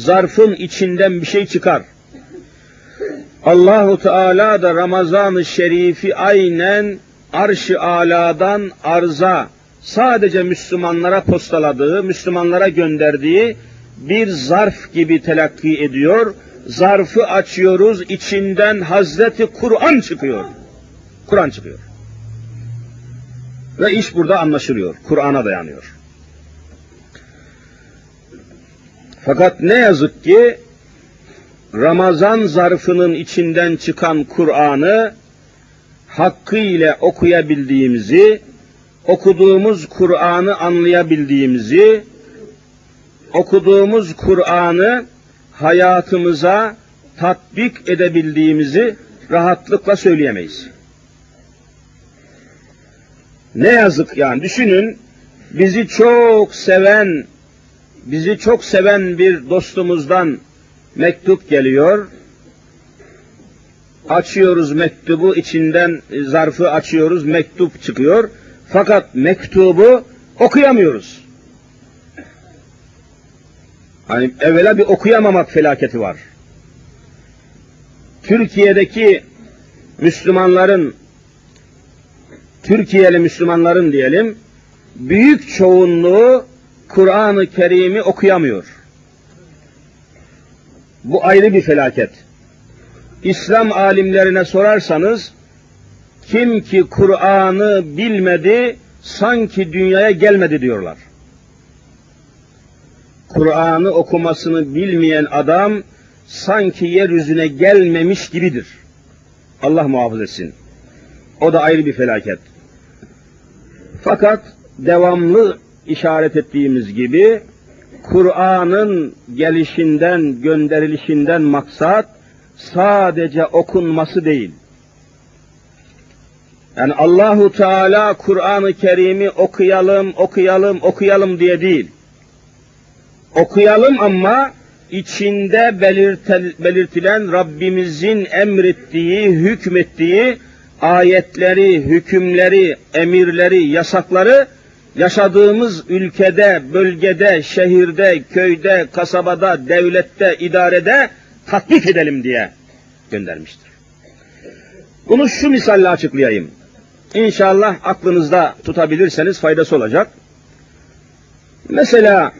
zarfın içinden bir şey çıkar. Allahu Teala da Ramazan-ı Şerif'i aynen arş-ı aladan arza sadece Müslümanlara postaladığı, Müslümanlara gönderdiği bir zarf gibi telakki ediyor. Zarfı açıyoruz, içinden Hazreti Kur'an çıkıyor. Kur'an çıkıyor. Ve iş burada anlaşılıyor. Kur'an'a dayanıyor. Fakat ne yazık ki Ramazan zarfının içinden çıkan Kur'an'ı hakkıyla okuyabildiğimizi, okuduğumuz Kur'an'ı anlayabildiğimizi, okuduğumuz Kur'an'ı hayatımıza tatbik edebildiğimizi rahatlıkla söyleyemeyiz. Ne yazık yani düşünün bizi çok seven bizi çok seven bir dostumuzdan mektup geliyor. Açıyoruz mektubu, içinden zarfı açıyoruz, mektup çıkıyor. Fakat mektubu okuyamıyoruz. Hani evvela bir okuyamamak felaketi var. Türkiye'deki Müslümanların, Türkiye'li Müslümanların diyelim, büyük çoğunluğu Kur'an-ı Kerim'i okuyamıyor. Bu ayrı bir felaket. İslam alimlerine sorarsanız kim ki Kur'an'ı bilmedi sanki dünyaya gelmedi diyorlar. Kur'an'ı okumasını bilmeyen adam sanki yeryüzüne gelmemiş gibidir. Allah muhafaza etsin. O da ayrı bir felaket. Fakat devamlı işaret ettiğimiz gibi Kur'an'ın gelişinden, gönderilişinden maksat sadece okunması değil. Yani Allahu Teala Kur'an-ı Kerim'i okuyalım, okuyalım, okuyalım diye değil. Okuyalım ama içinde belirtilen Rabbimizin emrettiği, hükmettiği ayetleri, hükümleri, emirleri, yasakları yaşadığımız ülkede, bölgede, şehirde, köyde, kasabada, devlette, idarede tatbik edelim diye göndermiştir. Bunu şu misalle açıklayayım. İnşallah aklınızda tutabilirseniz faydası olacak. Mesela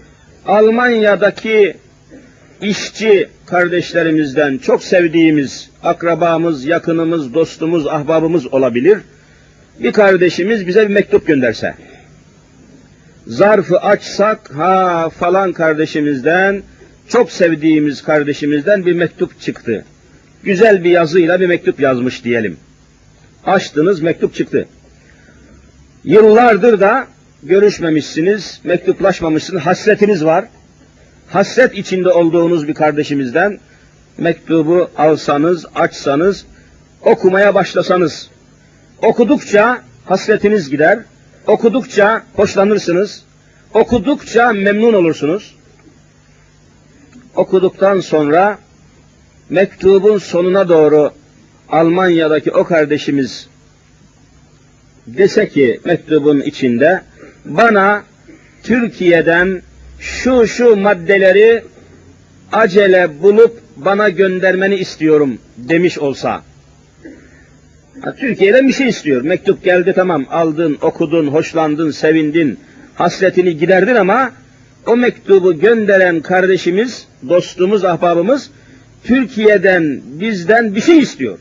Almanya'daki işçi kardeşlerimizden çok sevdiğimiz akrabamız, yakınımız, dostumuz, ahbabımız olabilir. Bir kardeşimiz bize bir mektup gönderse. Zarfı açsak ha falan kardeşimizden çok sevdiğimiz kardeşimizden bir mektup çıktı. Güzel bir yazıyla bir mektup yazmış diyelim. Açtınız mektup çıktı. Yıllardır da görüşmemişsiniz, mektuplaşmamışsınız, hasretiniz var. Hasret içinde olduğunuz bir kardeşimizden mektubu alsanız, açsanız, okumaya başlasanız, okudukça hasretiniz gider, okudukça hoşlanırsınız, okudukça memnun olursunuz. Okuduktan sonra mektubun sonuna doğru Almanya'daki o kardeşimiz dese ki mektubun içinde bana Türkiye'den şu şu maddeleri acele bulup bana göndermeni istiyorum demiş olsa. Ha, Türkiye'den bir şey istiyor. Mektup geldi tamam aldın, okudun, hoşlandın, sevindin, hasretini giderdin ama o mektubu gönderen kardeşimiz, dostumuz, ahbabımız Türkiye'den, bizden bir şey istiyor.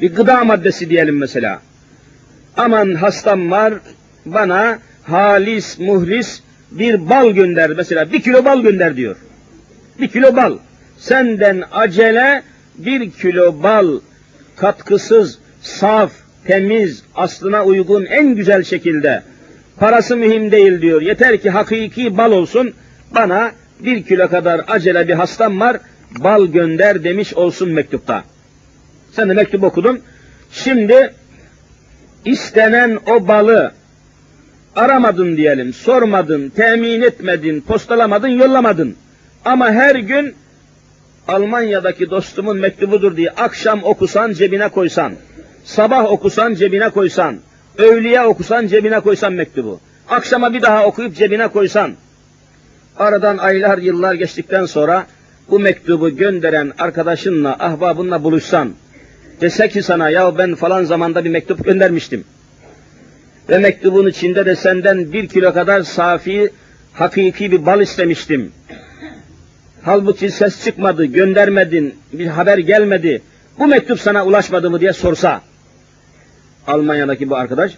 Bir gıda maddesi diyelim mesela. Aman hastam var, bana halis, muhlis bir bal gönder mesela. Bir kilo bal gönder diyor. Bir kilo bal. Senden acele bir kilo bal katkısız, saf, temiz, aslına uygun en güzel şekilde. Parası mühim değil diyor. Yeter ki hakiki bal olsun. Bana bir kilo kadar acele bir hastam var. Bal gönder demiş olsun mektupta. Sen de mektup okudun. Şimdi istenen o balı aramadın diyelim, sormadın, temin etmedin, postalamadın, yollamadın. Ama her gün Almanya'daki dostumun mektubudur diye akşam okusan cebine koysan, sabah okusan cebine koysan, öğleye okusan cebine koysan mektubu, akşama bir daha okuyup cebine koysan, Aradan aylar yıllar geçtikten sonra bu mektubu gönderen arkadaşınla, ahbabınla buluşsan, dese ki sana ya ben falan zamanda bir mektup göndermiştim. Ve mektubun içinde de senden bir kilo kadar safi, hakiki bir bal istemiştim. Halbuki ses çıkmadı, göndermedin, bir haber gelmedi. Bu mektup sana ulaşmadı mı diye sorsa, Almanya'daki bu arkadaş,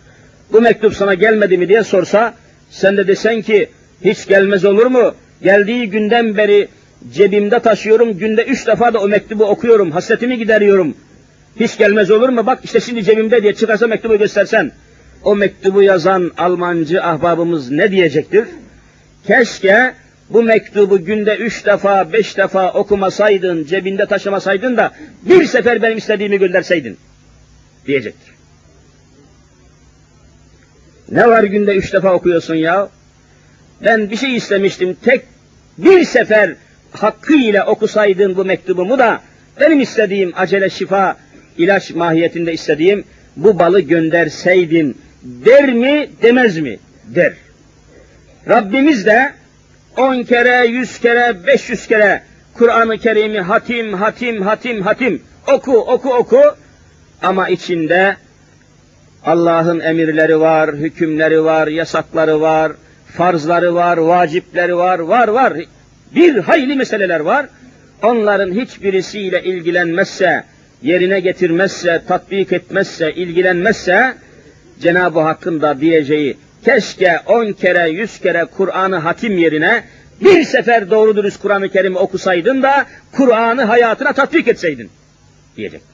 bu mektup sana gelmedi mi diye sorsa, sen de desen ki, hiç gelmez olur mu? Geldiği günden beri cebimde taşıyorum, günde üç defa da o mektubu okuyorum, hasretimi gideriyorum. Hiç gelmez olur mu? Bak işte şimdi cebimde diye çıkarsa mektubu göstersen, o mektubu yazan Almancı ahbabımız ne diyecektir? Keşke bu mektubu günde üç defa, beş defa okumasaydın, cebinde taşımasaydın da bir sefer benim istediğimi gönderseydin diyecektir. Ne var günde üç defa okuyorsun ya? Ben bir şey istemiştim, tek bir sefer hakkıyla okusaydın bu mektubumu da benim istediğim acele şifa, ilaç mahiyetinde istediğim bu balı gönderseydin der mi demez mi? Der. Rabbimiz de on kere, yüz kere, beş yüz kere Kur'an-ı Kerim'i hatim, hatim, hatim, hatim oku, oku, oku ama içinde Allah'ın emirleri var, hükümleri var, yasakları var, farzları var, vacipleri var, var var. Bir hayli meseleler var. Onların hiçbirisiyle ilgilenmezse, yerine getirmezse, tatbik etmezse, ilgilenmezse Cenab-ı Hakk'ın da diyeceği keşke on kere, yüz kere Kur'an'ı hatim yerine bir sefer doğru dürüst Kur'an-ı Kerim'i okusaydın da Kur'an'ı hayatına tatbik etseydin diyecek.